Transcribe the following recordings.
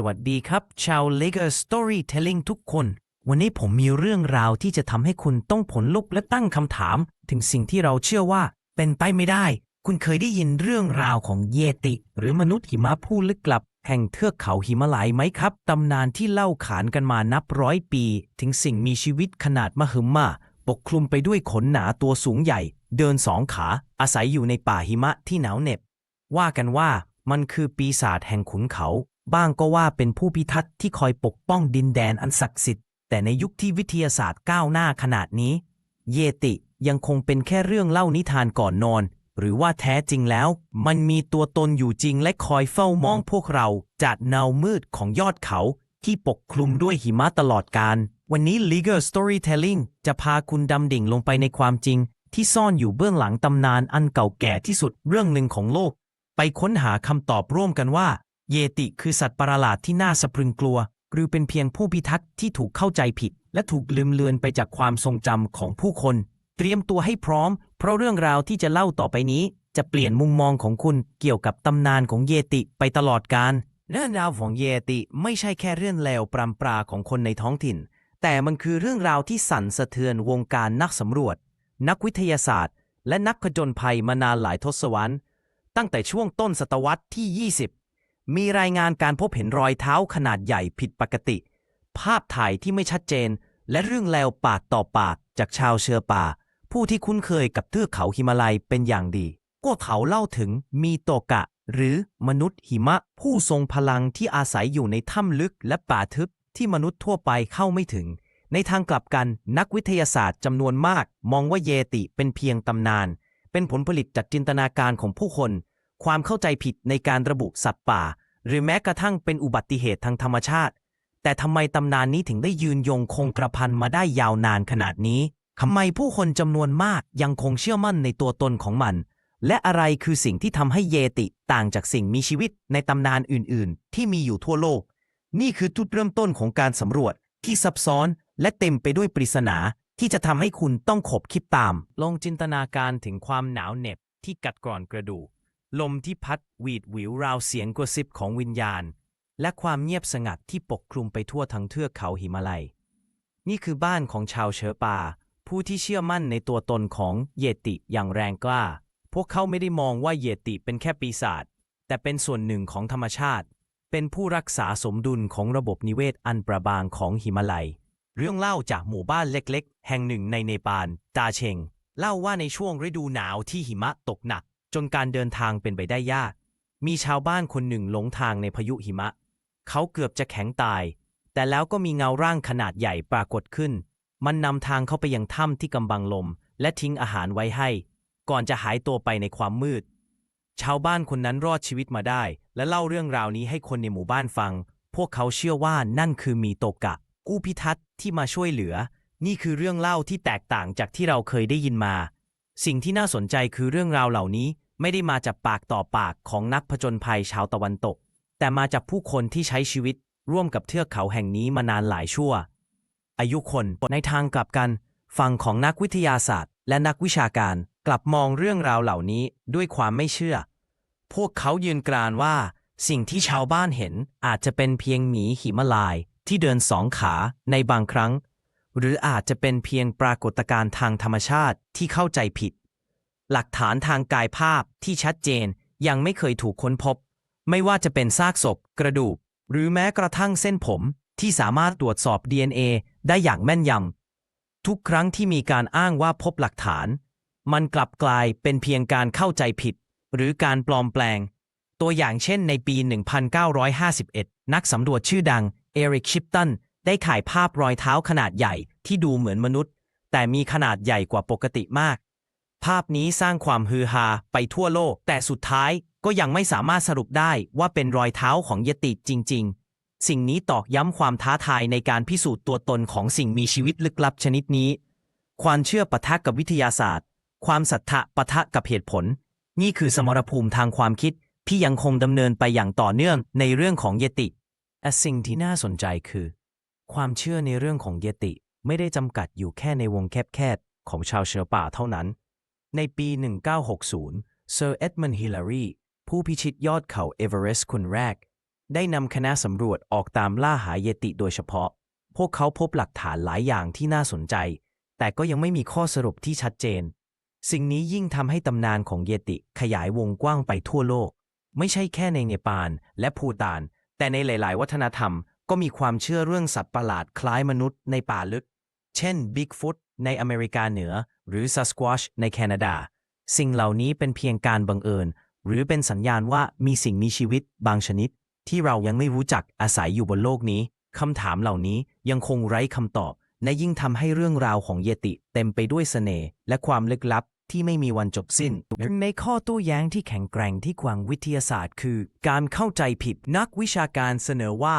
สวัสดีครับ ชาว Lego Storytelling ทุกคน วันนี้ผมมีเรื่องราวที่จะทำให้คุณต้องผลลุกและตั้งคำถาม ถึงสิ่งที่เราเชื่อว่าเป็นไปไม่ได้ คุณเคยได้ยินเรื่องราวของเยติ หรือมนุษย์หิมะผู้ลึกลับ แห่งเทือกเขาหิมาลัยไหมครับ ตำนานที่เล่าขานกันมานับร้อยปี ถึงสิ่งมีชีวิตขนาดมหึมาปกคลุมไปด้วยขนหนาตัวสูงใหญ่ เดินสองขา อาศัยอยู่ในป่าหิมะที่หนาวเหน็บ ว่ากันว่ามันคือปีศาจแห่งขุนเขา บ้างก็ว่าเป็นผู้พิทักษ์ที่คอยปกป้องดินแดนอันศักดิ์สิทธิ์แต่ในยุคที่วิทยาศาสตร์ก้าวหน้าขนาดนี้ เยติยังคงเป็นแค่เรื่องเล่านิทานก่อนนอน หรือว่าแท้จริงแล้ว มันมีตัวตนอยู่จริงและคอยเฝ้ามองพวกเราจากเงามืดของยอดเขา ที่ปกคลุมด้วยหิมะตลอดการ วันนี้ Legal Storytelling จะพาคุณดำดิ่งลงไปในความจริง ที่ซ่อนอยู่เบื้องหลังตำนานอันเก่าแก่ที่สุดเรื่องหนึ่งของโลก ไปค้นหาคำตอบร่วมกันว่า เยติคือสัตว์ประหลาดที่น่าสะพรึงกลัว หรือเป็นเพียงผู้พิทักษ์ที่ถูกเข้าใจผิด และถูกลืมเลือนไปจากความทรงจำของผู้คน เตรียมตัวให้พร้อม เพราะเรื่องราวที่จะเล่าต่อไปนี้ จะเปลี่ยนมุมมองของคุณเกี่ยวกับตำนานของเยติไปตลอดกาลเรื่องราวของเยติไม่ใช่แค่เรื่องเลวปรำปราของคนในท้องถิ่น แต่มันคือเรื่องราวที่สั่นสะเทือนวงการนักสำรวจ นักวิทยาศาสตร์ และนักผจญภัยมานานหลายทศวรรษ ตั้งแต่ช่วงต้นศตวรรษที่ 20 มีรายงานการพบเห็นรอยเท้าขนาดใหญ่ผิดปกติ ภาพถ่ายที่ไม่ชัดเจน และเรื่องแลวปากต่อปากจากชาวเชือป่า ผู้ที่คุ้นเคยกับเทือกเขาหิมาลัยเป็นอย่างดีก็เขาเล่าถึงมีโตกะ หรือมนุษย์หิมะ ผู้ทรงพลังที่อาศัยอยู่ในถ้ำลึกและป่าทึบที่มนุษย์ทั่วไปเข้าไม่ถึง ในทางกลับกันนักวิทยาศาสตร์จำนวนมาก มองว่าเยติเป็นเพียงตำนาน เป็นผลผลิตจากจินตนาการของผู้คน ความเข้าใจผิดในการระบุสัตว์ป่า หรือแม้กระทั่งเป็นอุบัติเหตุทางธรรมชาติ แต่ทำไมตำนานนี้ถึงได้ยืนยงคงกระพันมาได้ยาวนานขนาดนี้ทำไมผู้คนจำนวนมากยังคงเชื่อมั่นในตัวตนของมัน และอะไรคือสิ่งที่ทำให้เยติต่างจากสิ่งมีชีวิตในตำนานอื่น ๆ ที่มีอยู่ทั่วโลก นี่คือจุดเริ่มต้นของการสำรวจที่ซับซ้อนและเต็มไปด้วยปริศนาที่จะทำให้คุณต้องขบคิดตาม ลองจินตนาการถึงความหนาวเหน็บที่กัดกร่อนกระดูก ลมที่พัดหวีดหวิวราวเสียงกระซิบของวิญญาณ และความเงียบสงัดที่ปกคลุมไปทั่วทั้งเทือกเขาหิมาลัย นี่คือบ้านของชาวเชอปา ผู้ที่เชื่อมั่นในตัวตนของเยติอย่างแรงกล้า พวกเขาไม่ได้มองว่าเยติเป็นแค่ปีศาจแต่เป็นส่วนหนึ่งของธรรมชาติ เป็นผู้รักษาสมดุลของระบบนิเวศอันประบางของหิมาลัย เรื่องเล่าจากหมู่บ้านเล็ก ๆ แห่งหนึ่งในเนปาลตาเชงเล่าว่าในช่วงฤดูหนาวที่หิมะตกหนัก จนการเดินทางเป็นไปได้ยาก มีชาวบ้านคนหนึ่งหลงทางในพายุหิมะ เขาเกือบจะแข็งตาย แต่แล้วก็มีเงาร่างขนาดใหญ่ปรากฏขึ้น มันนำทางเข้าไปยังถ้ำที่กำบังลม และทิ้งอาหารไว้ให้ ก่อนจะหายตัวไปในความมืด ชาวบ้านคนนั้นรอดชีวิตมาได้ และเล่าเรื่องราวนี้ให้คนในหมู่บ้านฟัง พวกเขาเชื่อว่านั่นคือมีโตกะ กู้พิทักษ์ที่มาช่วยเหลือ นี่คือเรื่องเล่าที่แตกต่างจากที่เราเคยได้ยินมา สิ่งที่น่าสนใจคือเรื่องราวเหล่านี้ไม่ได้มาจากปากต่อปากของนักผจญภัยชาวตะวันตก แต่มาจากผู้คนที่ใช้ชีวิตร่วมกับเทือกเขาแห่งนี้มานานหลายชั่ว อายุคนในทางกลับกัน ฝั่งของนักวิทยาศาสตร์ และนักวิชาการกลับมองเรื่องราวเหล่านี้ด้วยความไม่เชื่อ พวกเขายืนกรานว่า สิ่งที่ชาวบ้านเห็นอาจจะเป็นเพียงหมีหิมาลายที่เดินสองขาในบางครั้ง หรืออาจจะเป็นเพียงปรากฏการณ์ทางธรรมชาติที่เข้าใจผิด หลักฐานทางกายภาพที่ชัดเจนยังไม่เคยถูกค้นพบ ไม่ว่าจะเป็นซากศพ กระดูก หรือแม้กระทั่งเส้นผมที่สามารถตรวจสอบ DNA ได้อย่างแม่นยำทุกครั้งที่มีการอ้างว่าพบหลักฐาน มันกลับกลายเป็นเพียงการเข้าใจผิด หรือการปลอมแปลง ตัวอย่างเช่นในปี 1951 นักสำรวจชื่อดังเอริกชิปตัน ได้ถ่ายภาพรอยเท้าขนาดใหญ่ที่ดูเหมือนมนุษย์ แต่มีขนาดใหญ่กว่าปกติมาก ภาพนี้สร้างความฮือฮาไปทั่วโลก แต่สุดท้ายก็ยังไม่สามารถสรุปได้ว่าเป็นรอยเท้าของยติจริง ๆ สิ่งนี้ตอกย้ำความท้าทายในการพิสูจน์ตัวตนของสิ่งมีชีวิตลึกลับชนิดนี้ ความเชื่อปะทะกับวิทยาศาสตร์ ความศรัทธะปะทะกับเหตุผล นี่คือสมรภูมิทางความคิดที่ยังคงดำเนินไปอย่างต่อเนื่องในเรื่องของเยติแต่สิ่งที่น่าสนใจคือ ความเชื่อในเรื่องของเยติไม่ได้จำกัดอยู่แค่ในวงแคบๆ ของชาวเชื้อป่าเท่านั้น ในปี 1960 เซอร์เอ็ดมันด์ฮิลลารีผู้พิชิตยอดเขาเอเวอเรสต์คนแรก ได้นำคณะสำรวจออกตามล่าหาเยติโดยเฉพาะ พวกเขาพบหลักฐานหลายอย่างที่น่าสนใจ แต่ก็ยังไม่มีข้อสรุปที่ชัดเจน สิ่งนี้ยิ่งทำให้ตำนานของเยติขยายวงกว้างไปทั่วโลก ไม่ใช่แค่ในเนปาลและภูตาน แต่ในหลาย ๆ วัฒนธรรม ก็มีความเชื่อเรื่องสัตว์ประหลาดคล้ายมนุษย์ในป่าลึก เช่น Bigfoot ในอเมริกาเหนือ หรือ Sasquatch ในแคนาดา สิ่งเหล่านี้เป็นเพียงการบังเอิญ หรือเป็นสัญญาณว่ามีสิ่งมีชีวิตบางชนิด ที่เรายังไม่รู้จักอาศัยอยู่บนโลกนี้คำถามเหล่านี้ยังคงไร้คำตอบ และยิ่งทำให้เรื่องราวของเยติ เต็มไปด้วยเสน่ห์และความลึกลับที่ไม่มีวันจบสิ้นหนึ่งในข้อโต้แย้งที่แข็งแกร่งที่กวางวิทยาศาสตร์ คือ การเข้าใจผิดนักวิชาการเสนอว่า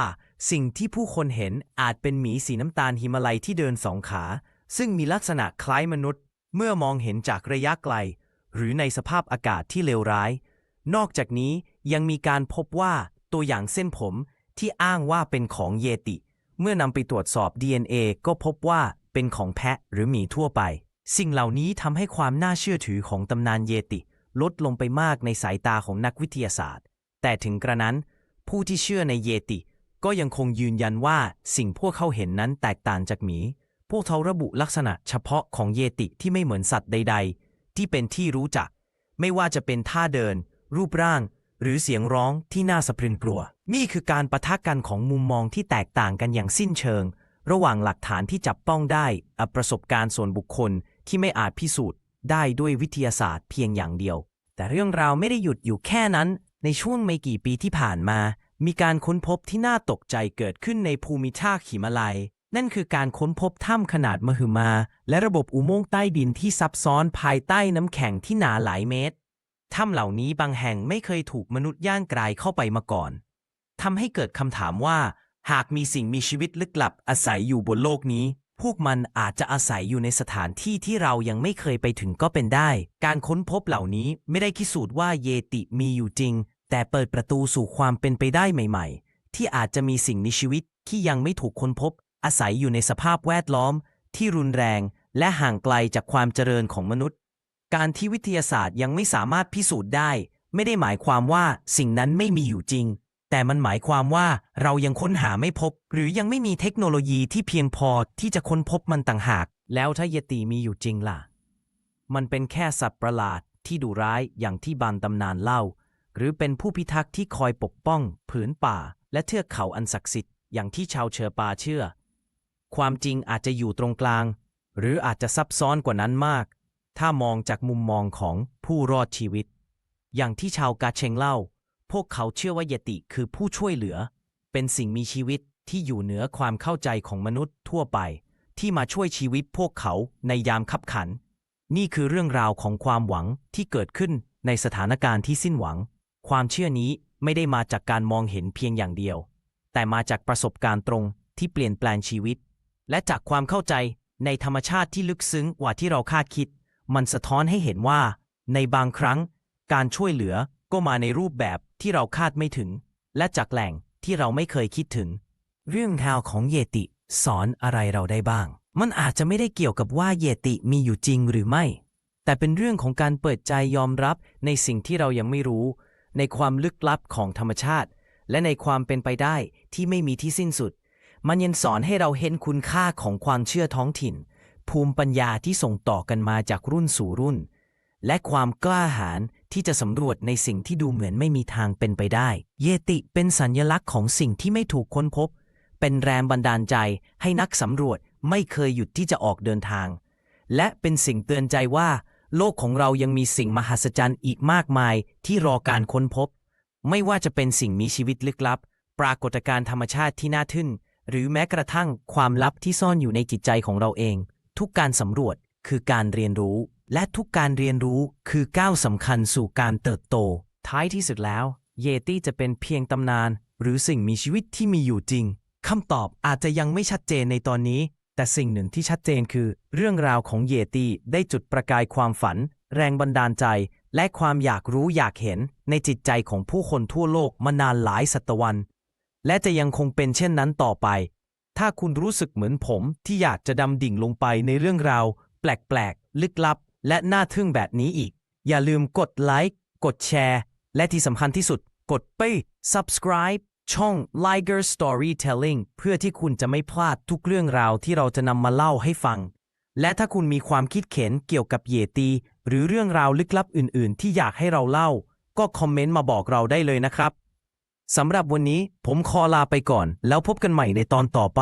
สิ่งที่ผู้คนเห็นอาจเป็นหมีสีน้ำตาลหิมาลัยที่เดินสองขา ซึ่งมีลักษณะคล้ายมนุษย์ เมื่อมองเห็นจากระยะไกล หรือในสภาพอากาศที่เลวร้าย นอกจากนี้ยังมีการพบว่าตัวอย่างเส้นผมที่อ้างว่าเป็นของเยติ เมื่อนำไปตรวจสอบ DNA ก็พบว่าเป็นของแพะหรือหมีทั่วไป สิ่งเหล่านี้ทำให้ความน่าเชื่อถือของตำนานเยติ ลดลงไปมากในสายตาของนักวิทยาศาสตร์ แต่ถึงกระนั้น ผู้ที่เชื่อในเยติ ก็ยังคงยืนยันว่าสิ่งพวกเขาเห็นนั้นแตกต่างจากหมี พวกเขาระบุลักษณะเฉพาะของเยติที่ไม่เหมือนสัตว์ใด ๆ ที่เป็นที่รู้จัก ไม่ว่าจะเป็นท่าเดิน รูปร่าง หรือเสียงร้องที่น่าสะพรึงกลัว นี่คือการประทะกันของมุมมองที่แตกต่างกันอย่างสิ้นเชิง ระหว่างหลักฐานที่จับต้องได้กับประสบการณ์ส่วนบุคคลที่ไม่อาจพิสูจน์ ได้ด้วยวิทยาศาสตร์เพียงอย่างเดียว แต่เรื่องราวไม่ได้หยุดอยู่แค่นั้น ในช่วงไม่กี่ปีที่ผ่านมา มีการค้นพบที่น่าตกใจเกิดขึ้นในภูมิภาคหิมาลัย นั่นคือการค้นพบถ้ำขนาดมหึมา และระบบอุโมงค์ใต้ดินที่ซับซ้อนภายใต้น้ำแข็งที่หนาหลายเมตร ถ้ำเหล่านี้บางแห่งไม่เคยถูกมนุษย์ย่างกรายเข้าไปมาก่อนทำให้เกิดคำถามว่า หากมีสิ่งมีชีวิตลึกลับอาศัยอยู่บนโลกนี้ พวกมันอาจจะอาศัยอยู่ในสถานที่ที่เรายังไม่เคยไปถึงก็เป็นได้ การค้นพบเหล่านี้ไม่ได้พิสูจน์ว่าเยติมีอยู่จริง แต่เปิดประตูสู่ความเป็นไปได้ใหม่ ๆ ที่อาจจะมีสิ่งมีชีวิตที่ยังไม่ถูกค้นพบ อาศัยอยู่ในสภาพแวดล้อม ที่รุนแรง และห่างไกลจากความเจริญของมนุษย์ การที่วิทยาศาสตร์ยังไม่สามารถพิสูจน์ได้ ไม่ได้หมายความว่าสิ่งนั้นไม่มีอยู่จริง แต่มันหมายความว่าเรายังค้นหาไม่พบ หรือยังไม่มีเทคโนโลยีที่เพียงพอที่จะค้นพบมันต่างหาก แล้วถ้าเยติมีอยู่จริงล่ะ มันเป็นแค่สัตว์ประหลาดที่ดุร้ายอย่างที่บานตำนานเล่า หรือเป็นผู้พิทักษ์ที่คอยปกป้อง ผืนป่า และเทือกเขาอันศักดิ์สิทธิ์อย่างที่ชาวเชอปาเชื่อ ความจริงอาจจะอยู่ตรงกลาง หรืออาจจะซับซ้อนกว่านั้นมาก ถ้ามองจากมุมมองของผู้รอดชีวิต อย่างที่ชาวกาเชงเล่า พวกเขาเชื่อว่าเยติคือผู้ช่วยเหลือ เป็นสิ่งมีชีวิตที่อยู่เหนือความเข้าใจของมนุษย์ทั่วไป ที่มาช่วยชีวิตพวกเขาในยามขับขัน นี่คือเรื่องราวของความหวังที่เกิดขึ้นในสถานการณ์ที่สิ้นหวัง ความเชื่อนี้ไม่ได้มาจากการมองเห็นเพียงอย่างเดียว แต่มาจากประสบการณ์ตรงที่เปลี่ยนแปลงชีวิต และจากความเข้าใจในธรรมชาติที่ลึกซึ้งกว่าที่เราคาดคิด มันสะท้อนให้เห็นว่า ในบางครั้ง การช่วยเหลือก็มาในรูปแบบที่เราคาดไม่ถึง และจากแหล่งที่เราไม่เคยคิดถึง เรื่องราวของเยติสอนอะไรเราได้บ้าง มันอาจจะไม่ได้เกี่ยวกับว่าเยติมีอยู่จริงหรือไม่ แต่เป็นเรื่องของการเปิดใจยอมรับในสิ่งที่เรายังไม่รู้ ในความลึกลับของธรรมชาติ และในความเป็นไปได้ที่ไม่มีที่สิ้นสุด มันยังสอนให้เราเห็นคุณค่าของความเชื่อท้องถิ่น ภูมิปัญญาที่ส่งต่อกันมาจากรุ่นสู่รุ่น และความกล้าหาญที่จะสำรวจในสิ่งที่ดูเหมือนไม่มีทางเป็นไปได้ เยติเป็นสัญลักษณ์ของสิ่งที่ไม่ถูกค้นพบ เป็นแรงบันดาลใจให้นักสำรวจไม่เคยหยุดที่จะออกเดินทาง และเป็นสิ่งเตือนใจว่า โลกของเรายังมีสิ่งมหัศจรรย์อีกมากมายที่รอการค้นพบ ไม่ว่าจะเป็นสิ่งมีชีวิตลึกลับ ปรากฏการณ์ธรรมชาติที่น่าทึ่ง หรือแม้กระทั่งความลับที่ซ่อนอยู่ในจิตใจของเราเอง ทุกการสำรวจคือการเรียนรู้ และทุกการเรียนรู้คือก้าวสำคัญสู่การเติบโต ท้ายที่สุดแล้ว เยตี้จะเป็นเพียงตำนาน หรือสิ่งมีชีวิตที่มีอยู่จริงคำตอบอาจจะยังไม่ชัดเจนในตอนนี้ แต่สิ่งหนึ่งที่ชัดเจนคือ เรื่องราวของเยตีได้จุดประกายความฝัน แรงบันดาลใจ และความอยากรู้อยากเห็นในจิตใจของผู้คนทั่วโลกมานานหลายศตวรรษและจะยังคงเป็นเช่นนั้นต่อไป ถ้าคุณรู้สึกเหมือนผมที่อยากจะดำดิ่งลงไปในเรื่องราว แปลกๆ ลึกลับ และน่าทึ่งแบบนี้อีก อย่าลืมกดไลค์ กดแชร์ และที่สำคัญที่สุด กดไป subscribe ช่อง Liger Storytelling เพื่อที่คุณจะไม่พลาดทุกเรื่องราวที่เราจะนำมาเล่าให้ฟัง และถ้าคุณมีความคิดเห็นเกี่ยวกับเยตี หรือเรื่องราวลึกลับอื่น ๆ ที่อยากให้เราเล่า ก็คอมเมนต์มาบอกเราได้เลยนะครับสำหรับวันนี้ผมขอลาไปก่อน แล้วพบกันใหม่ในตอนต่อไป